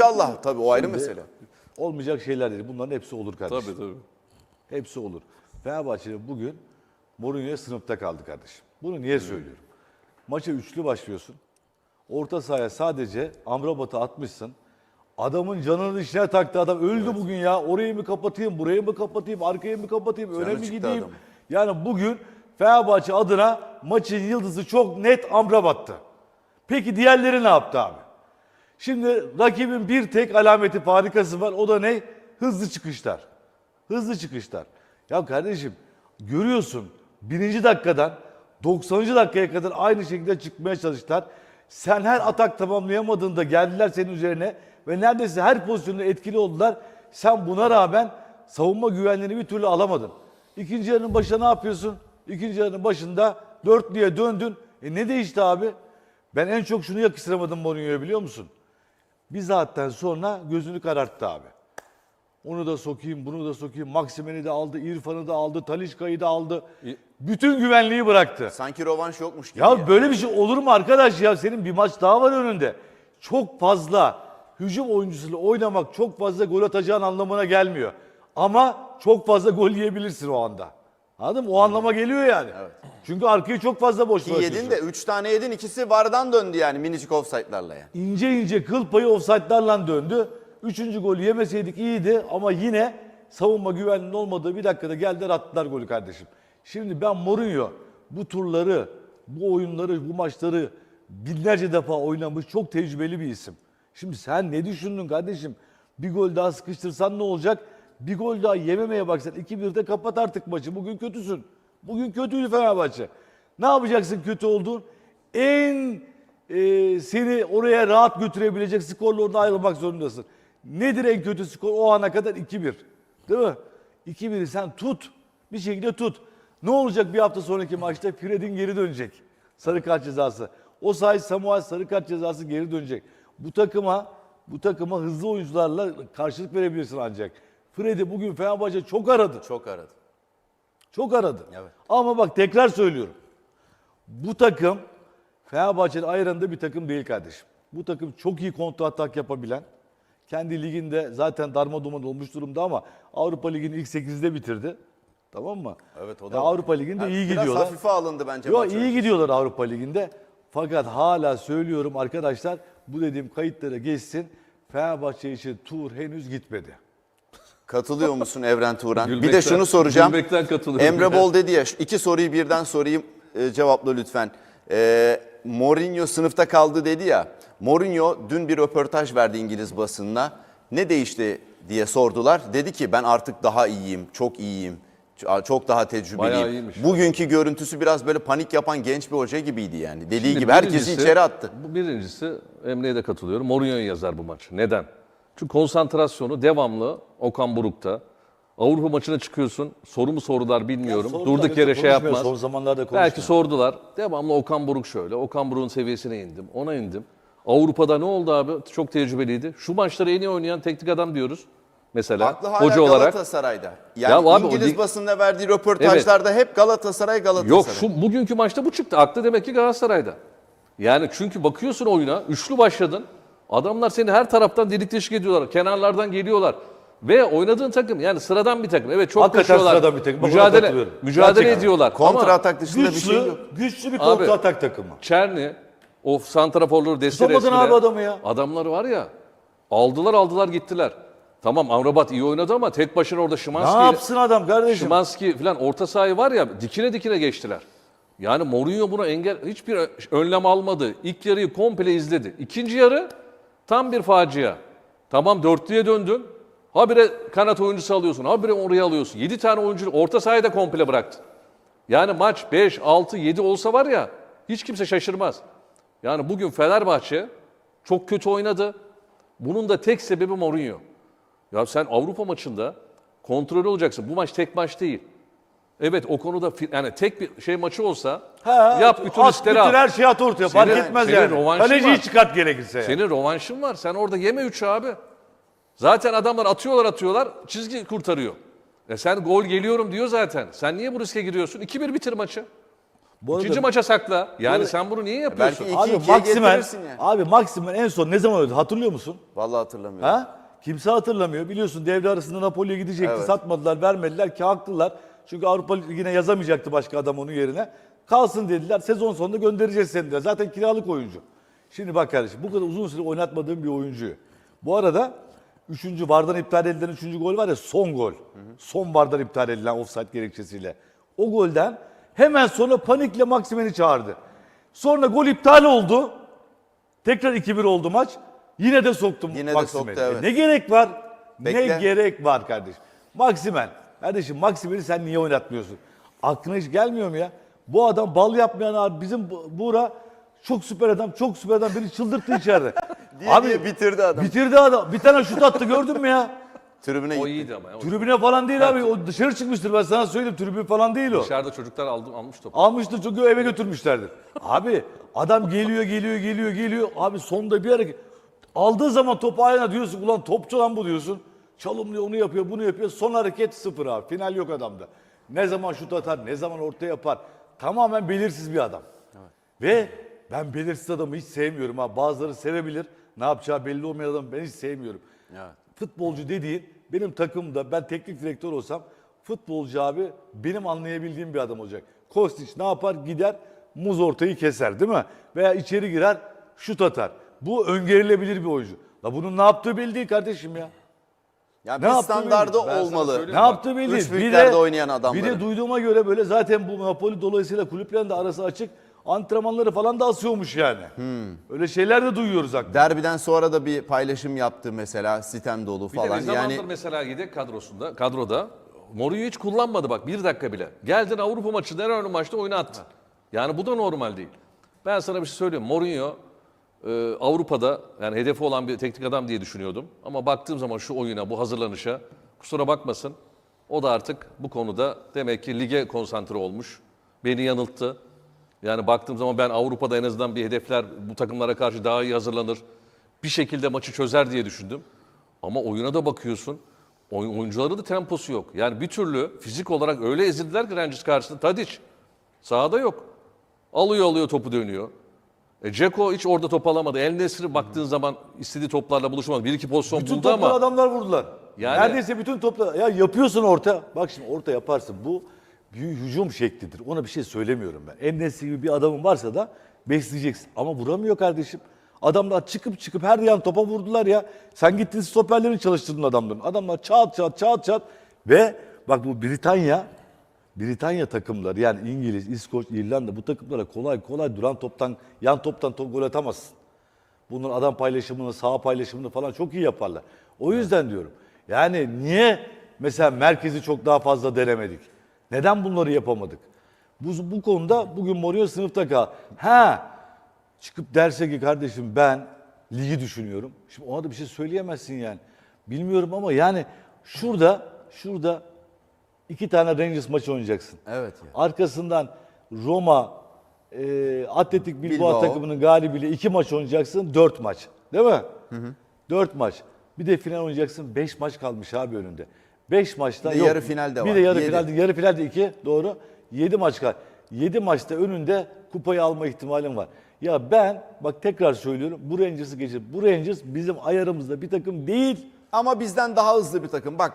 İnşallah tabii o ayrı Şimdi mesele. Olmayacak şeyler değil. Bunların hepsi olur kardeşim. Tabii tabii. Hepsi olur. Fenerbahçe bugün Mourinho'ya sınıfta kaldı kardeşim. Bunu niye söylüyorum? Maça üçlü başlıyorsun. Orta sahaya sadece Amrabat'ı atmışsın. Adamın canının içine taktı adam. Öldü bugün ya. Orayı mı kapatayım, burayı mı kapatayım, arkayı mı kapatayım, öne mi çıktı gideyim? adamın. Yani bugün Fenerbahçe adına maçın yıldızı çok net Amrabat'tı. Peki diğerleri ne yaptı abi? Şimdi rakibin bir tek alameti farikası var. O da ne? Hızlı çıkışlar. Hızlı çıkışlar. Ya kardeşim görüyorsun birinci dakikadan 90. dakikaya kadar aynı şekilde çıkmaya çalıştılar. Sen her atak tamamlayamadığında geldiler senin üzerine ve neredeyse her pozisyonda etkili oldular. Sen buna rağmen savunma güvenliğini bir türlü alamadın. İkinci yarının başında ne yapıyorsun? İkinci yarının başında dörtlüye döndün. E ne değişti abi? Ben en çok şunu yakıştıramadım Mourinho'ya biliyor musun? Bir saatten sonra gözünü kararttı abi. Onu da sokayım, bunu da sokayım. Maksimen'i de aldı, İrfan'ı da aldı, Talişka'yı da aldı. Bütün güvenliği bıraktı. Sanki rovanş yokmuş gibi. Ya, ya. böyle bir şey olur mu arkadaş ya? Senin bir maç daha var önünde. Çok fazla hücum oyuncusuyla oynamak çok fazla gol atacağın anlamına gelmiyor. Ama çok fazla gol yiyebilirsin o anda. Anladın mı? O anlama geliyor yani. Çünkü arkayı çok fazla boş Ki bırakıyorsun. yedin de 3 tane yedin ikisi vardan döndü yani minicik offside'larla yani. ince ince kıl payı offside'larla döndü. Üçüncü golü yemeseydik iyiydi ama yine savunma güvenliğinin olmadığı bir dakikada geldiler attılar golü kardeşim. Şimdi ben Mourinho bu turları, bu oyunları, bu maçları binlerce defa oynamış çok tecrübeli bir isim. Şimdi sen ne düşündün kardeşim? Bir gol daha sıkıştırsan ne olacak? Bir gol daha yememeye baksan 2-1'de kapat artık maçı. Bugün kötüsün. Bugün kötüydü Fenerbahçe. Ne yapacaksın kötü olduğun? En e, seni oraya rahat götürebilecek skorla orada ayrılmak zorundasın. Nedir en kötü skor? O ana kadar 2-1. Değil mi? 2-1'i sen tut. Bir şekilde tut. Ne olacak bir hafta sonraki maçta? Fred'in geri dönecek. Sarı kart cezası. O sayı Samuel sarı kart cezası geri dönecek. Bu takıma bu takıma hızlı oyuncularla karşılık verebilirsin ancak. Fred'i bugün Fenerbahçe çok aradı. Çok aradı. Çok aradı. Evet. Ama bak tekrar söylüyorum. Bu takım Fenerbahçe'nin ayranında bir takım değil kardeşim. Bu takım çok iyi kontra atak yapabilen, kendi liginde zaten darma duman olmuş durumda ama Avrupa Ligi'nin ilk 8'de bitirdi. Tamam mı? Evet, o da Ya. Avrupa Ligi'nde Yani iyi biraz gidiyorlar. hafife alındı bence Yo, maç iyi gidiyorlar Avrupa Ligi'nde. Fakat hala söylüyorum arkadaşlar bu dediğim kayıtlara geçsin. Fenerbahçe için tur henüz gitmedi. Katılıyor musun Evren Turan? bir de şunu soracağım. gülmekten katılıyorum. Emre Bol dedi ya iki soruyu birden sorayım e, cevapla lütfen. E, Mourinho sınıfta kaldı dedi ya. Mourinho dün bir röportaj verdi İngiliz basınına. Ne değişti diye sordular. Dedi ki ben artık daha iyiyim, çok iyiyim. Çok daha tecrübeliyim. Bugünkü görüntüsü biraz böyle panik yapan genç bir hoca gibiydi yani. Dediği Şimdi gibi herkesi içeri attı. Bu birincisi Emre'ye de katılıyorum. Mourinho'yu yazar bu maç. Neden? Çünkü konsantrasyonu devamlı Okan Buruk'ta. Avrupa maçına çıkıyorsun. Soru mu sorular bilmiyorum. Sordular, Durduk yere şey yapmaz. Son zamanlarda konuşmuyor. Belki sordular. Devamlı Okan Buruk şöyle. Okan Buruk'un seviyesine indim. Ona indim. Avrupa'da ne oldu abi? Çok tecrübeliydi. Şu maçları en iyi oynayan teknik adam diyoruz. Mesela Aklı hala hoca olarak. Galatasaray'da. Yani Ya abi o İngiliz lig- basında verdiği röportajlarda hep Galatasaray Galatasaray. Yok şu bugünkü maçta bu çıktı. Aklı demek ki Galatasaray'da. Yani çünkü bakıyorsun oyuna, üçlü başladın. Adamlar seni her taraftan delik deşik ediyorlar. Kenarlardan geliyorlar. Ve oynadığın takım yani sıradan bir takım. Evet çok Hakikaten koşuyorlar. sıradan bir takım. Bak ona Mücadele, katılıyorum. mücadele Gerçekten. ediyorlar. Kontra Ama atak dışında bir şey Güçlü, yok. güçlü bir Abi, kontra atak takımı. Çerni, o santraforları destek Tutamadın abi adamı ya. Adamları var ya, aldılar aldılar gittiler. Tamam Amrabat iyi oynadı ama tek başına orada Ne Şimanski... yapsın adam kardeşim? Şimanski falan orta sahayı var ya dikine dikine geçtiler. Yani Mourinho buna engel hiçbir önlem almadı. İlk yarıyı komple izledi. İkinci yarı tam bir facia. Tamam dörtlüye döndün. Habire kanat oyuncusu alıyorsun. Habire oraya alıyorsun. 7 tane oyuncu orta sahayı da komple bıraktın. Yani maç 5, 6, 7 olsa var ya hiç kimse şaşırmaz. Yani bugün Fenerbahçe çok kötü oynadı. Bunun da tek sebebi Mourinho. Ya sen Avrupa maçında kontrol olacaksın. Bu maç tek maç değil. Evet o konuda yani tek bir şey maçı olsa Ha, yap bütün at, bütün al. her şeyi at ortaya. Fark etmez senin yani. Kaleciyi var. çıkart gerekirse. yani. Senin rovanşın var. Sen orada yeme 3 abi. Zaten adamlar atıyorlar atıyorlar çizgi kurtarıyor. E sen gol geliyorum diyor zaten. Sen niye bu riske giriyorsun? 2-1 bitir maçı. Bu arada- İkinci maça sakla. Yani sen bunu niye yapıyorsun? Belki Abi 2-2'ye Maximen, getirirsin yani. abi Maximen en son ne zaman öldü hatırlıyor musun? Vallahi hatırlamıyorum. Ha? Kimse hatırlamıyor. Biliyorsun devre arasında Napoli'ye gidecekti. Evet. Satmadılar, vermediler ki haklılar. Çünkü Avrupa Ligi'ne yazamayacaktı başka adam onun yerine. Kalsın dediler. Sezon sonunda göndereceğiz seni dediler. Zaten kiralık oyuncu. Şimdi bak kardeşim bu kadar uzun süre oynatmadığım bir oyuncuyu. Bu arada 3. vardan iptal edilen 3. gol var ya son gol. Son vardan iptal edilen offside gerekçesiyle. O golden hemen sonra panikle Maksimen'i çağırdı. Sonra gol iptal oldu. Tekrar 2-1 oldu maç. Yine de soktum Yine de Maksimen'i. soktu, evet. E ne gerek var? Bekle. Ne gerek var kardeşim? Maksimen. Kardeşim Maksimen'i sen niye oynatmıyorsun? Aklına hiç gelmiyor mu ya? Bu adam bal yapmayan abi bizim Bu- Buğra çok süper adam, çok süper adam beni çıldırttı içeride. Diye diye bitirdi adam. Bitirdi adam. Bir tane şut attı gördün mü ya? Tribüne O gitti. iyiydi ama. ya. O Tribüne falan değil abi. O dışarı çıkmıştır ben sana söyleyeyim. Tribün falan değil o. Dışarıda çocuklar aldım, almış topu. Almıştır çünkü eve götürmüşlerdir. Abi adam geliyor geliyor geliyor geliyor. Abi sonda bir hareket. Aldığı zaman topu ayağına diyorsun ulan topçu lan bu diyorsun. Çalımlıyor onu yapıyor bunu yapıyor. Son hareket sıfır abi. Final yok adamda. Ne zaman şut atar ne zaman orta yapar. Tamamen belirsiz bir adam. Ve ben belirsiz adamı hiç sevmiyorum ha. Bazıları sevebilir. Ne yapacağı belli olmayan adamı ben hiç sevmiyorum. Evet. Futbolcu dediğin benim takımda ben teknik direktör olsam futbolcu abi benim anlayabildiğim bir adam olacak. Kostić ne yapar? Gider muz ortayı keser değil mi? Veya içeri girer şut atar. Bu öngörülebilir bir oyuncu. La bunun ne yaptığı belli değil kardeşim ya. Ya Ne bir yaptı standardı bilmiyorum. Ben sana olmalı. söyleyeyim. Ne Bak, yaptığı belli üç büyüklerde oynayan adamları. Bir de duyduğuma göre böyle zaten bu Napoli dolayısıyla kulüplerin de arası açık. Antrenmanları falan da asıyormuş yani. Hmm. Öyle şeyler de duyuyoruz hakkında. Derbiden sonra da bir paylaşım yaptı mesela sitem dolu Bir de falan. ne zamandır Yani mesela yedek kadrosunda, kadroda Mourinho hiç kullanmadı bak bir dakika bile. Geldin Avrupa maçında en önemli maçta oyuna attın. Yani bu da normal değil. Ben sana bir şey söyleyeyim. Mourinho e, Avrupa'da yani hedefi olan bir teknik adam diye düşünüyordum. Ama baktığım zaman şu oyuna, bu hazırlanışa kusura bakmasın. O da artık bu konuda demek ki lige konsantre olmuş. Beni yanılttı. Yani baktığım zaman ben Avrupa'da en azından bir hedefler bu takımlara karşı daha iyi hazırlanır. Bir şekilde maçı çözer diye düşündüm. Ama oyuna da bakıyorsun. Oy, oyuncuların da temposu yok. Yani bir türlü fizik olarak öyle ezildiler ki Rangers karşısında. Tadic sahada yok. Alıyor alıyor topu dönüyor. E Ceko hiç orada top alamadı. El Nesri baktığın zaman istediği toplarla buluşamadı. Bir iki pozisyon Bütün buldu ama adamlar vurdular. Yani- Neredeyse bütün toplar. Ya yapıyorsun orta. Bak şimdi orta yaparsın. Bu bir hücum şeklidir. Ona bir şey söylemiyorum ben. Enes gibi bir adamın varsa da besleyeceksin. Ama vuramıyor kardeşim. Adamlar çıkıp çıkıp her yan topa vurdular ya. Sen gittin stoperlerini çalıştırdın adamların. Adamlar çat çat çat çat ve bak bu Britanya Britanya takımları yani İngiliz, İskoç, İrlanda bu takımlara kolay kolay duran toptan, yan toptan top gol atamazsın. Bunun adam paylaşımını, sağ paylaşımını falan çok iyi yaparlar. O yüzden diyorum. Yani niye mesela merkezi çok daha fazla denemedik? Neden bunları yapamadık? Bu, bu konuda bugün Mourinho sınıfta kal. Ha çıkıp derse ki kardeşim ben ligi düşünüyorum. Şimdi ona da bir şey söyleyemezsin yani. Bilmiyorum ama yani şurada şurada iki tane Rangers maçı oynayacaksın. Evet ya. Arkasından Roma, e, Atletik Bilbao, Bilbao. takımının galibiyle iki maç oynayacaksın. Dört maç. Değil mi? Dört maç. Bir de final oynayacaksın. Beş maç kalmış abi önünde. Beş maçta Bir de yok. yarı final de Bir var. de yarı Yedi. finalde, yarı finalde iki. Doğru. Yedi maç kal. Yedi maçta önünde kupayı alma ihtimalin var. Ya ben bak tekrar söylüyorum bu Rangers'ı geçir. Bu Rangers bizim ayarımızda bir takım değil. ama bizden daha hızlı bir takım. Bak